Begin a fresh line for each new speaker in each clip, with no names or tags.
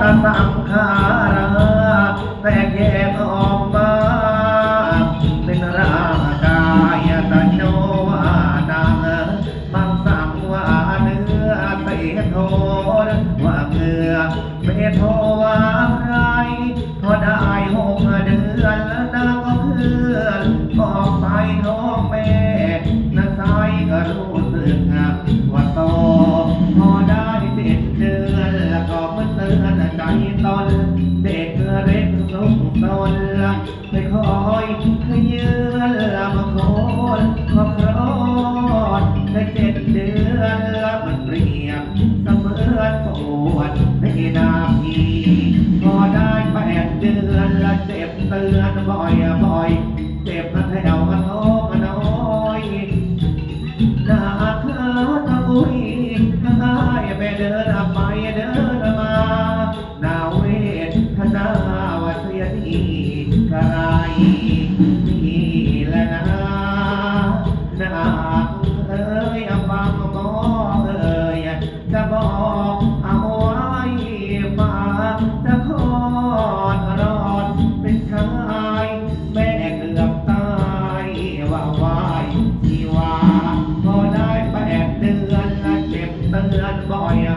ตสังขาราแตกแยกออกมาเป็นร่างกายตะโนวานังมังสังว่าเนื้อเตโทนว่าเกลือเมโทว่าไรพอได้ เร็ดลมตนไปคอยขยืนมาโคนขอครอดได้เจ็ดเดือนละมันเรียบเสมือนปวดในนาทีพอได้แปดเดือนละเจ็บเตือนบ่อยบ่อย นี่แหละนะนาเอ้ยฟังมอเอ้ยจะบอกเอาไว้ฝากจะคอนรอดเป็นชายแม่เกือบตายว่าไหวชีวาพอได้แปดเดือนละเจ็บเตือนบ่อย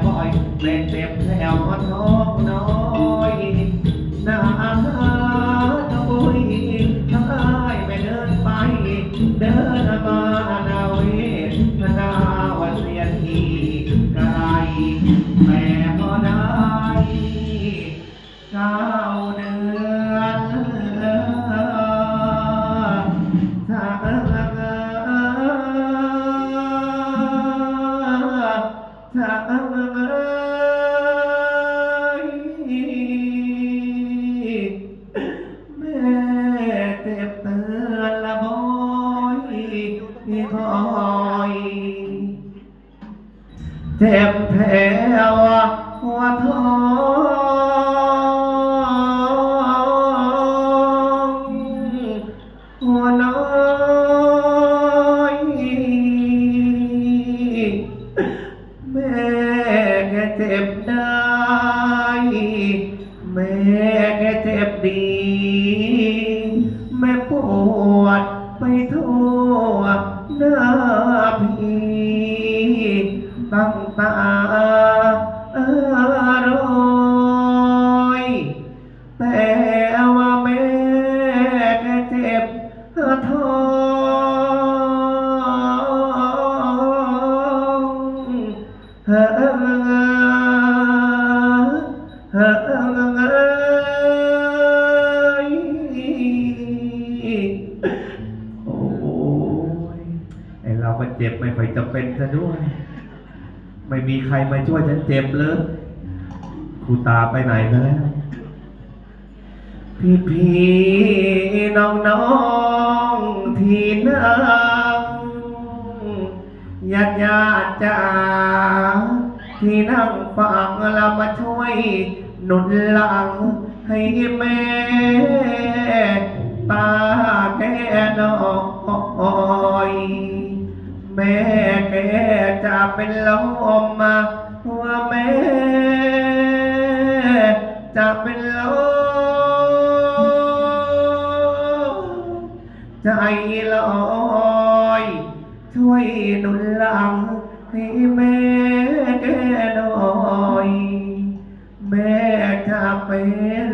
เจ็บแผลหัวท้อ ตาอร่อยแต่ว่าแม่เจ็บท้องฮ้อเฮ้โอ้ยไอเราก็เจ็บไม่ค่อยจะเป็นซะด้วย ไม่มีใครมาช่วยฉันเจ็บเลยครูตาไปไหนซะแล้ว พี่พี่น้องน้องๆที่นั่งญาติญาติจ้าที่นั่งฟังเรามาช่วยหนุนหลังให้แม่ตาแก่น้อย แม่แกจะเป็นลมมาว่าแม่จะเป็นลมใจลอยช่วยหนุนหลังให้แม่แกหน่อย แม่จะเป็น